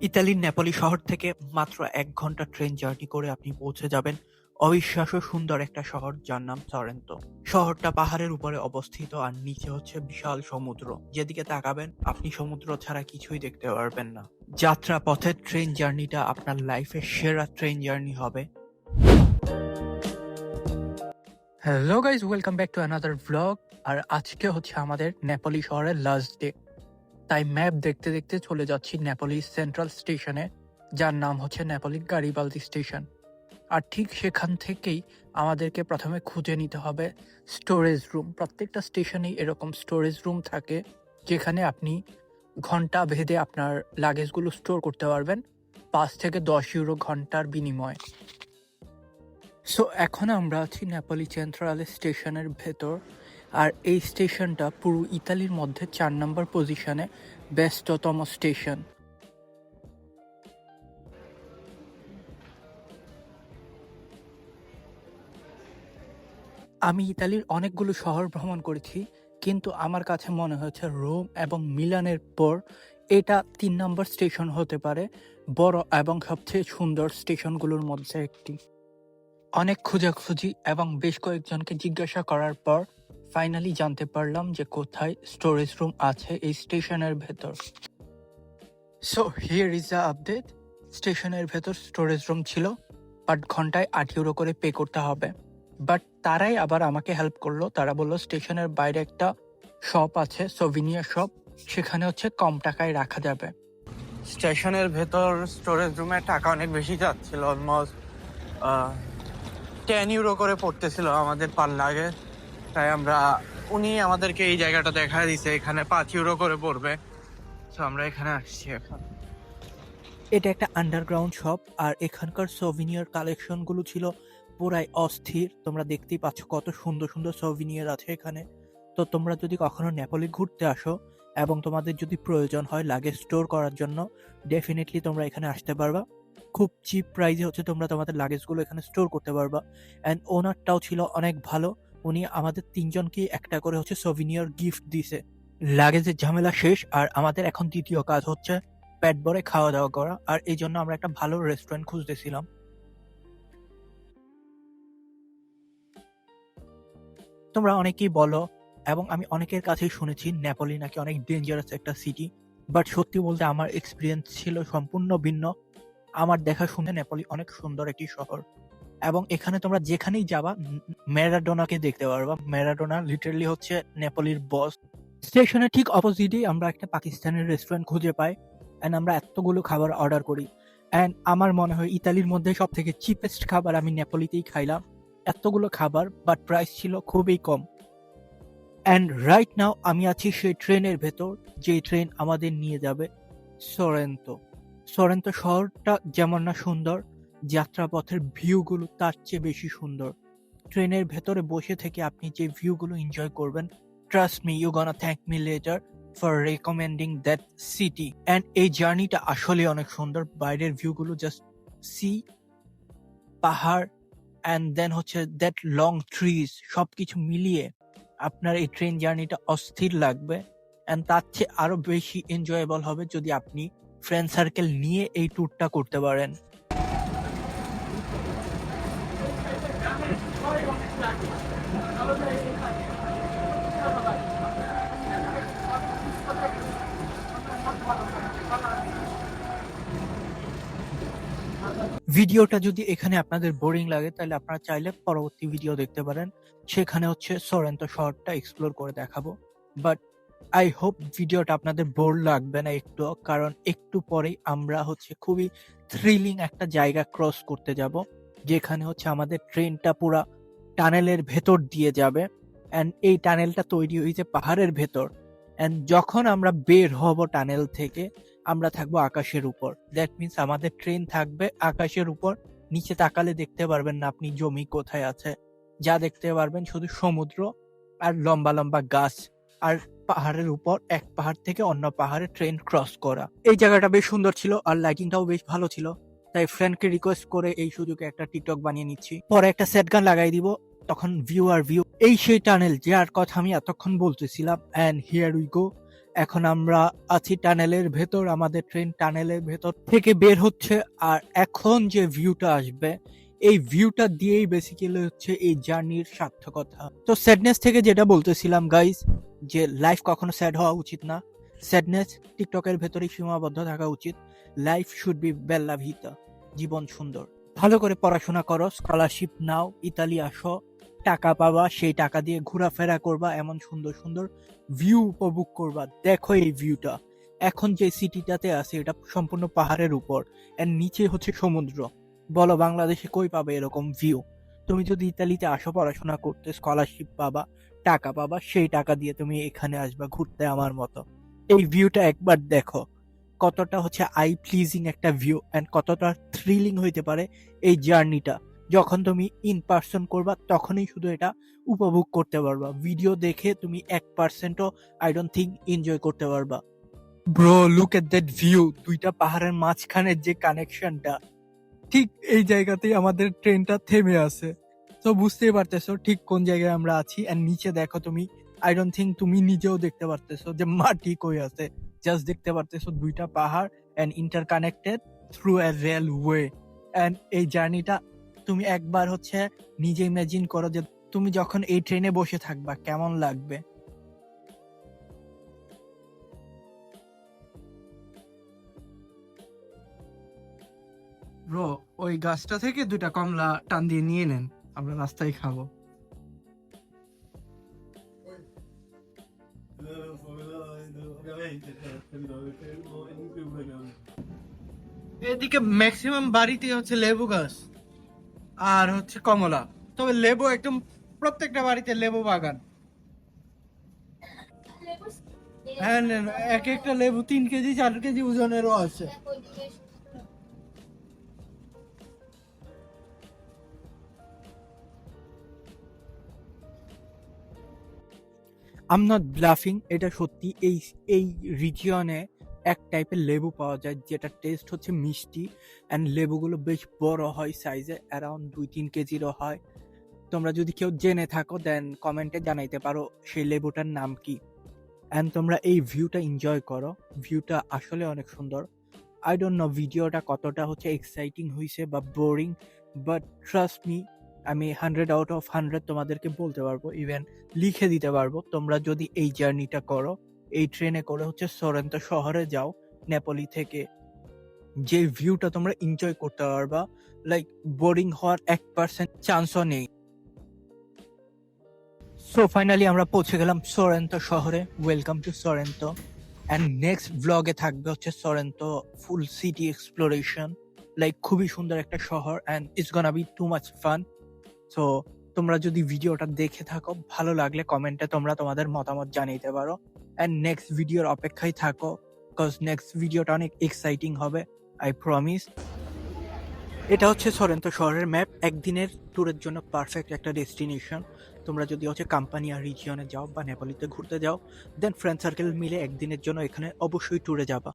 ইতালির নেপোলি শহর থেকে মাত্র এক ঘণ্টা ট্রেন জার্নি করে আপনি পৌঁছে যাবেন অবিশ্বাস্য সুন্দর একটা শহর যার নাম সরেন্তো শহরটা পাহাড়ের উপরে অবস্থিত আর নিচে হচ্ছে বিশাল সমুদ্র। যেদিকে তাকাবেন, আপনি সমুদ্র ছাড়া কিছুই দেখতে পারবেন না। যাত্রা পথের ট্রেন জার্নিটা আপনার লাইফের সেরা ট্রেন জার্নি হবে। Hello guys welcome back to another blog আর আজকে হচ্ছে আমাদের নেপালি শহরের লাস্ট ডে তাই ম্যাপ দেখতে দেখতে চলে যাচ্ছি নেপালি সেন্ট্রাল স্টেশনে যার নাম হচ্ছে নেপালি গারিবালদি স্টেশন আর ঠিক সেখান থেকেই আমাদেরকে প্রথমে খুঁজে নিতে হবে স্টোরেজ রুম প্রত্যেকটা স্টেশনেই এরকম স্টোরেজ রুম থাকে, যেখানে আপনি ঘণ্টা ভেদে আপনার লাগেজগুলো স্টোর করতে পারবেন, পাঁচ থেকে দশ ইউরো ঘণ্টার বিনিময়ে। সো এখন আমরা আছি নেপালি সেন্ট্রাল স্টেশনের ভেতর। আর এই স্টেশনটা পুরো ইতালির মধ্যে চার নম্বর পজিশনে ব্যস্ততম স্টেশন। আমি ইতালির অনেকগুলো শহর ভ্রমণ করেছি, কিন্তু আমার কাছে মনে হয়েছে রোম এবং মিলানের পর এটা তিন নম্বর স্টেশন হতে পারে, বড় এবং সবচেয়ে সুন্দর স্টেশনগুলোর মধ্যে একটি। অনেক খোঁজাখুঁজি এবং বেশ কয়েকজনকে জিজ্ঞাসা করার পর ফাইনালি জানতে পারলাম যে কোথায় স্টোরেজ রুম আছে এই স্টেশনের ভেতর। So here is the update স্টেশনের ভেতর স্টোরেজ রুম ছিল বাট ঘন্টায় আট ইউরো করে পে করতে হবে। বাট তারাই আবার আমাকে হেল্প করল। তারা বলল, স্টেশনের বাইরে একটা শপ আছে সোভিনিয়ার শপ সেখানে হচ্ছে কম টাকায় রাখা যাবে। স্টেশনের ভেতর স্টোরেজ রুমে টাকা অনেক বেশি যাচ্ছিল অলমোস্ট টেন ইউরো করে পড়তেছিল আমাদের পার লাগে তাই আমরা, উনি আমাদেরকে এই জায়গাটা দেখা দিছে, এখানে পাঁচ করে পড়বে। তো আমরা এখানে আসছি এখন। এটা একটা আন্ডারগ্রাউন্ড শপ আর এখানকার সোভিনিয়ার কালেকশনগুলো ছিল পুরাই অস্থির। তোমরা দেখতেই পাচ্ছ কত সুন্দর সুন্দর সোভিনিয়ার আছে এখানে। তো তোমরা যদি কখনো নেপালি ঘুরতে আসো, এবং তোমাদের যদি প্রয়োজন হয় লাগেজ স্টোর করার জন্য ডেফিনেটলি তোমরা এখানে আসতে পারবা। খুব চিপ প্রাইসে হচ্ছে তোমরা তোমাদের লাগেজগুলো এখানে স্টোর করতে পারবা। অ্যান্ড ওনারটাও ছিল অনেক ভালো। উনি আমাদের তিনজনকে একটা করে হচ্ছে সোভিনিয়ার গিফট দিছে। লাগেজের ঝামেলা শেষ আর আমাদের এখন দ্বিতীয় কাজ হচ্ছে পেট ভরে খাওয়া দাওয়া করা। আর এই জন্য আমরা একটা ভালো রেস্টুরেন্ট খুঁজতেছিলাম। তোমরা অনেকেই বলো, এবং আমি অনেকের কাছেই শুনেছি, নেপালি নাকি অনেক ডেঞ্জারাস একটা সিটি বাট সত্যি বলতে আমার এক্সপিরিয়েন্স ছিল সম্পূর্ণ ভিন্ন। আমার দেখা শুনে নেপালি অনেক সুন্দর একটি শহর। এবং এখানে তোমরা যেখানেই যাবা ম্যারাডোনাকে দেখতে পারবা। ম্যারাডোনা লিটারালি হচ্ছে নেপালির বস স্টেশনের ঠিক অপোজিটেই আমরা একটা পাকিস্তানের রেস্টুরেন্ট খুঁজে পাই অ্যান্ড আমরা এতগুলো খাবার অর্ডার করি। অ্যান্ড আমার মনে হয় ইতালির মধ্যে সব থেকে চিপেস্ট খাবার আমি নেপালিতেই খাইলাম। এতগুলো খাবার বাট প্রাইস ছিল খুবই কম। অ্যান্ড রাইট নাও আমি আছি সেই ট্রেনের ভেতর যে ট্রেন আমাদের নিয়ে যাবে সরেন্তো সরেন্তো শহরটা যেমন না সুন্দর যাত্রাপথের ভিউগুলো তার চেয়ে বেশি সুন্দর। ট্রেনের ভেতরে বসে থেকে আপনি যে ভিউগুলো এনজয় করবেন trust me you gonna thank me later for recommending that city and এই জার্নিটা আসলে অনেক সুন্দর। বাইরের ভিউগুলো জাস্ট সি পাহাড় অ্যান্ড দেন হচ্ছে দ্যাট লং ট্রিজ সবকিছু মিলিয়ে আপনার এই ট্রেন জার্নিটা অস্থির লাগবে। অ্যান্ড তার চেয়ে আরও বেশি এনজয়েবল হবে যদি আপনি ফ্রেন্ড সার্কেল নিয়ে এই ট্যুরটা করতে পারেন। ভিডিওটা যদি এখানে আপনাদের বোরিং লাগে, তাহলে আপনারা চাইলে পরবর্তী ভিডিও দেখতে পারেন। সেখানে হচ্ছে সরেন্তো শহরটা এক্সপ্লোর করে দেখাবো। বাট আই হোপ ভিডিওটা আপনাদের বোর লাগবে না একটু, কারণ একটু পরেই আমরা হচ্ছে খুবই থ্রিলিং একটা জায়গা ক্রস করতে যাব, যেখানে হচ্ছে আমাদের ট্রেনটা পুরা টানেলের ভেতর দিয়ে যাবে। অ্যান্ড এই টানেলটা তৈরি হয়েছে পাহাড়ের ভেতর। অ্যান্ড যখন আমরা বের হব টানেল থেকে আমরা থাকব আকাশের উপর। দ্যাট মিন্স আমাদের ট্রেন থাকবে আকাশের উপর। নিচে তাকালে দেখতে পারবেন না আপনি জমি কোথায় আছে। যা দেখতে পারবেন শুধু সমুদ্র আর লম্বা লম্বা গাছ আর পাহাড়ের উপর, এক পাহাড় থেকে অন্য পাহাড়ে ট্রেন ক্রস করা। এই জায়গাটা বেশ সুন্দর ছিল আর লাইটিংটাও বেশ ভালো ছিল। তাই ফ্রেন্ডকে রিকোয়েস্ট করে এই সুযোগে একটা টিকটক বানিয়ে নিচ্ছি। পরে একটা সেট গান লাগাই দিব, তখন ভিউ আর ভিউ এই সেই টানেল যার কথা আমি এতক্ষণ বলতেছিলাম। অ্যান্ড হিয়ার উই গো এখন আমরা আছি টানেলের ভেতর, আমাদের ট্রেন টানেলের ভেতর থেকে বের হচ্ছে, আর এখন যে ভিউটা আসবে, এই ভিউটা দিয়েই বেসিক্যালি হচ্ছে এই জার্নির সার্থকতা। তো স্যাডনেস থেকে যেটা বলতেছিলাম গাইজ যে লাইফ কখনো স্যাড হওয়া উচিত না। স্যাডনেস টিকটকের ভেতরেই সীমাবদ্ধ থাকা উচিত। লাইফ শুড বি বেল্লা ভিতা জীবন সুন্দর। ভালো করে পড়াশোনা করো স্কলারশিপ নাও, ইতালি আসো টাকা পাবা, সেই টাকা দিয়ে ঘোরাফেরা করবা, এমন সুন্দর সুন্দর ভিউ উপভোগ করবা। দেখো এই ভিউটা এখন যে সিটিটাতে আছে, এটা সম্পূর্ণ পাহাড়ের উপর। এর নিচে হচ্ছে সমুদ্র। বলো বাংলাদেশে কই পাবে এরকম ভিউ তুমি যদি ইতালিতে আসো, পড়াশোনা করতে স্কলারশিপ পাবা, টাকা পাবা, সেই টাকা দিয়ে তুমি এখানে আসবা ঘুরতে আমার মতো। এই ভিউটা একবার দেখো। কতটা হচ্ছে আই প্লিজিং একটা ভিউ অ্যান্ড কতটা থ্রিলিং হইতে পারে এই জার্নিটা যখন তুমি ইন পার্সন করবা, তখনই শুধু এটা উপভোগ করতে পারবা। ভিডিও দেখে তুমি এক পার্সেন্টও আই ডোন্ট থিঙ্ক এনজয় করতে পারবা। Bro look at that view দুইটা পাহাড়ের মাঝখানের যে কানেকশনটা ঠিক এই জায়গাতেই আমাদের ট্রেনটা থেমে আছে। তো বুঝতেই পারতেছো ঠিক কোন জায়গায় আমরা আছি। আর নিচে দেখো তুমি আই ডোন্ট থিঙ্ক তুমি নিজেও দেখতে পারতেছো যে মাটি কই আছে। জাস্ট দেখতে পারতেছো দুইটা পাহাড় and interconnected through a railway and এই জার্নিটা তুমি একবার হচ্ছে নিজে ইমাজিন করো যে তুমি যখন এই ট্রেনে বসে থাকবা, কেমন লাগবে? ব্রো ওই গাছটা থেকে দুইটা কমলা টান দিয়ে নিয়ে নেন, আমরা রাস্তায় খাব। এদিকে ম্যাক্সিমাম বাড়িতে হচ্ছে লেবু গাছ। আর হচ্ছে কমলা। তবে লেবু একদম প্রত্যেকটা বাড়িতে লেবু বাগান। হ্যাঁ এক একটা লেবু তিন কেজি, চার কেজি ওজনেরও আছে। আম নট ব্লাফিং এটা সত্যি। এই এই রিজিয়নে এক টাইপের লেবু পাওয়া যায়, যেটা টেস্ট হচ্ছে মিষ্টি অ্যান্ড লেবুগুলো বেশ বড় হয় সাইজে অ্যারাউন্ড দুই তিন কেজিরও হয়। তোমরা যদি কেউ জেনে থাকো দেন কমেন্টে জানাইতে পারো সেই লেবুটার নাম কি। অ্যান্ড তোমরা এই ভিউটা এনজয় করো। ভিউটা আসলে অনেক সুন্দর। আই ডোন্ট নো ভিডিওটা কতটা হচ্ছে এক্সাইটিং হয়েছে বা বোরিং বাট ট্রাস্ট মি আমি হান্ড্রেড আউট অফ হান্ড্রেড তোমাদেরকে বলতে পারব ইভেন লিখে দিতে পারব। তোমরা যদি এই জার্নিটা করো এই ট্রেনে করে হচ্ছে সরেন্তো শহরে যাও, নেপোলি থেকে। যে ভিউটা তোমরা এনজয় করতে পারবা লাইক বোরিং হওয়ার এক পার্সেন্ট চান্সও নেই। সো ফাইনালি আমরা পৌঁছে গেলাম সরেন্তো শহরে। Welcome to Sorrento. And next ব্লগে থাকবে হচ্ছে Sorrento full city exploration like খুবই সুন্দর একটা শহর and it's gonna be too much fun so তোমরা যদি ভিডিওটা দেখে থাকো, ভালো লাগলে কমেন্টে তোমরা তোমাদের মতামত জানাইতে পারো। অ্যান্ড নেক্সট ভিডিওর অপেক্ষায় থাকো বিকজ নেক্সট ভিডিওটা অনেক এক্সাইটিং হবে আই প্রমিস এটা হচ্ছে সরেন্তো শহরের ম্যাপ একদিনের ট্যুরের জন্য পারফেক্ট একটা ডেস্টিনেশন তোমরা যদি হচ্ছে কাম্পানিয়া রিজিয়নে যাও বা নেপালিতে ঘুরতে যাও দেন ফ্রেন্ড সার্কেল মিলে একদিনের জন্য এখানে অবশ্যই ট্যুরে যাবা।